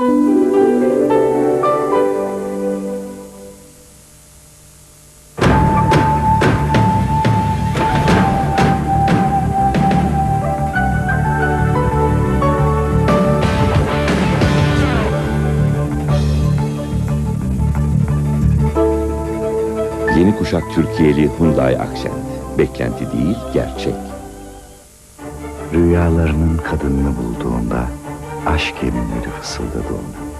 Yeni kuşak Türkiye'li Hyundai Accent. Beklenti değil, gerçek. Rüyalarının kadınını bulduğunda aşk yeminleri fısıldadı ona.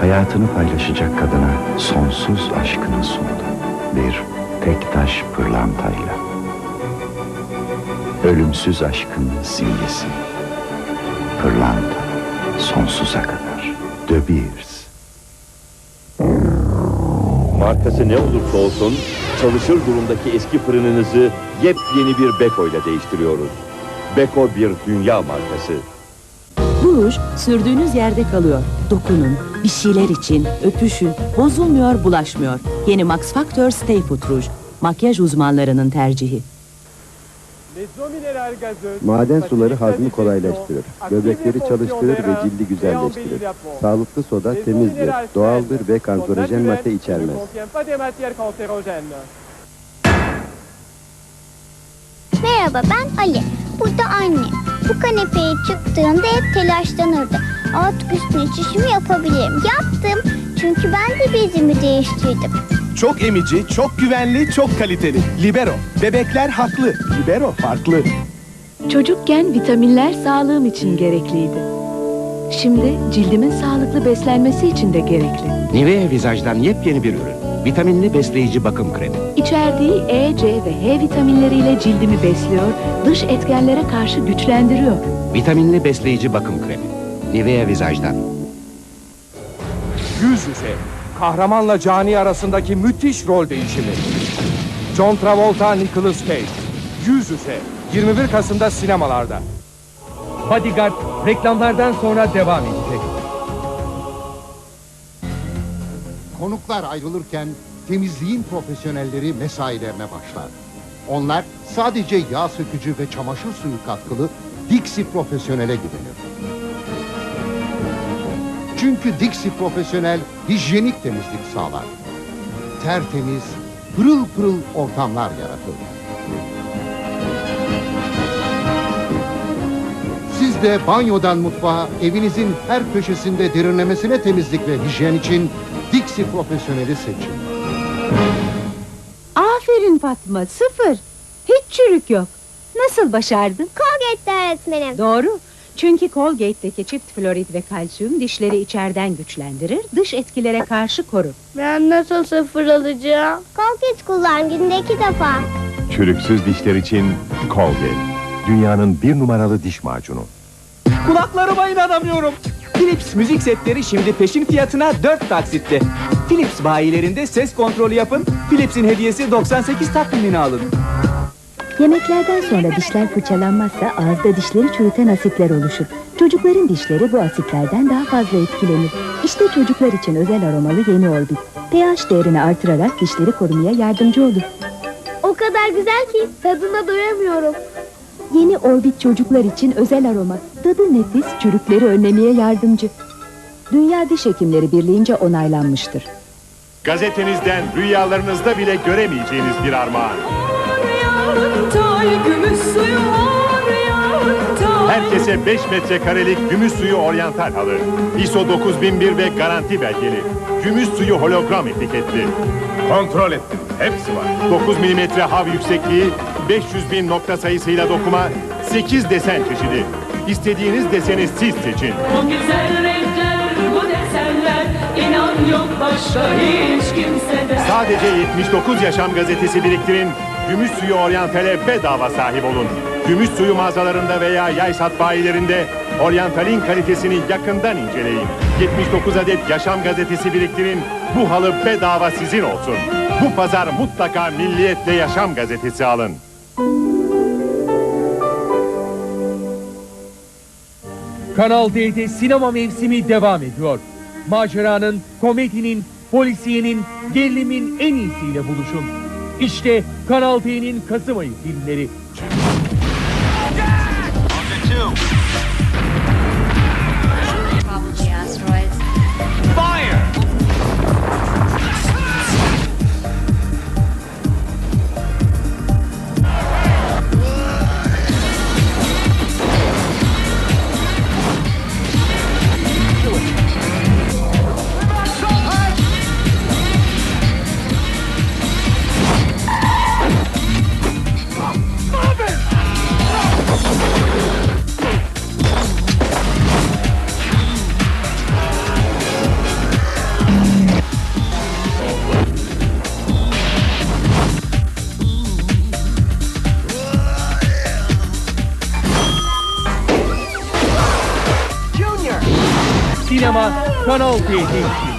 Hayatını paylaşacak kadına sonsuz aşkını sundu. Bir tek taş pırlantayla. Ölümsüz aşkın simgesi. Pırlanta sonsuza kadar. De Beers. Markası ne olursa olsun çalışır durumdaki eski fırınınızı yepyeni bir Beko ile değiştiriyoruz. Beko bir dünya markası. Bu ruj sürdüğünüz yerde kalıyor. Dokunun, bir şeyler için, öpüşün, bozulmuyor, bulaşmıyor. Yeni Max Factor Stay Put Ruj. Makyaj uzmanlarının tercihi. Maden suları hazmı kolaylaştırır. Böbrekleri çalıştırır ve cildi güzelleştirir. Sağlıklı soda temizdir, doğaldır ve kanserojen madde içermez. Merhaba ben Ali. Burada anne. Bu kanepeye çıktığımda hep telaşlanırdı. Artık üstüne çişimi yapabilirim. Yaptım. Çünkü ben de bezimi değiştirdim. Çok emici, çok güvenli, çok kaliteli. Libero. Bebekler haklı. Libero farklı. Çocukken vitaminler sağlığım için gerekliydi. Şimdi cildimin sağlıklı beslenmesi için de gerekli. Nivea Vizaj'dan yepyeni bir ürün. Vitaminli besleyici bakım kremi. İçerdiği E, C ve H vitaminleriyle cildimi besliyor, dış etkenlere karşı güçlendiriyor. Vitaminli besleyici bakım kremi. Nivea Vizaj'dan. Yüz yüze. Kahramanla cani arasındaki müthiş rol değişimi. John Travolta, Nicolas Cage. Yüz yüze. 21 Kasım'da sinemalarda. Bodyguard reklamlardan sonra devam edecek. Konuklar ayrılırken temizliğin profesyonelleri mesailerine başlar. Onlar sadece yağ sökücü ve çamaşır suyu katkılı Dixie Profesyonel'e güvenir. Çünkü Dixie Profesyonel hijyenik temizlik sağlar. Tertemiz, pırıl pırıl ortamlar yaratır. Siz de banyodan mutfağa, evinizin her köşesinde derinlemesine temizlik ve hijyen için Dixie Profesyonel'i seçin. Aferin Fatma, sıfır. Hiç çürük yok. Nasıl başardın? Colgate öğretmenim. Doğru. Çünkü Colgate'deki çift florit ve kalsiyum dişleri içeriden güçlendirir, dış etkilere karşı korur. Ben nasıl sıfır alacağım? Colgate kullan günde iki defa. Çürüksüz dişler için Colgate. Dünyanın bir numaralı diş macunu. Kulaklarıma inanamıyorum. Philips müzik setleri şimdi peşin fiyatına 4 taksitte. Philips bayilerinde ses kontrolü yapın. Philips'in hediyesi 98 takvimini alın. Yemeklerden sonra dişler fırçalanmazsa ağızda dişleri çürüten asitler oluşur. Çocukların dişleri bu asitlerden daha fazla etkilenir. İşte çocuklar için özel aromalı yeni Orbit. pH değerini artırarak dişleri korumaya yardımcı olur. O kadar güzel ki tadına doyamıyorum. Yeni Orbit çocuklar için özel aroma. Tadı nefis, çürükleri önlemeye yardımcı. Dünya Diş Hekimleri Birliği'nce onaylanmıştır. Gazetenizden rüyalarınızda bile göremeyeceğiniz bir armağan. Herkese 5 metrekarelik gümüş suyu oryantal halı. ISO 9001 ve garanti belgeli. Gümüş suyu hologram etiketli. Kontrol ettim. Hepsi var. 9 milimetre hav yüksekliği, 500 bin nokta sayısıyla dokuma, 8 desen çeşidi. İstediğiniz deseni siz seçin. O güzel renkler, bu desenler, inan yok başka hiç kimsede. Sadece 79 Yaşam gazetesi biriktirin. Gümüş suyu oryantale bedava sahip olun. Gümüş suyu mağazalarında veya yay sat bayilerinde oryantalin kalitesini yakından inceleyin. 79 adet Yaşam gazetesi biriktirin. Bu halı bedava sizin olsun. Bu pazar mutlaka Milliyetle Yaşam gazetesi alın. Kanal D'de sinema mevsimi devam ediyor. Maceranın, komedinin, polisiyenin, gerilimin en iyisiyle buluşun. İşte Kanal D'nin Kasım ayı filmleri. Sinema Kanal D'de.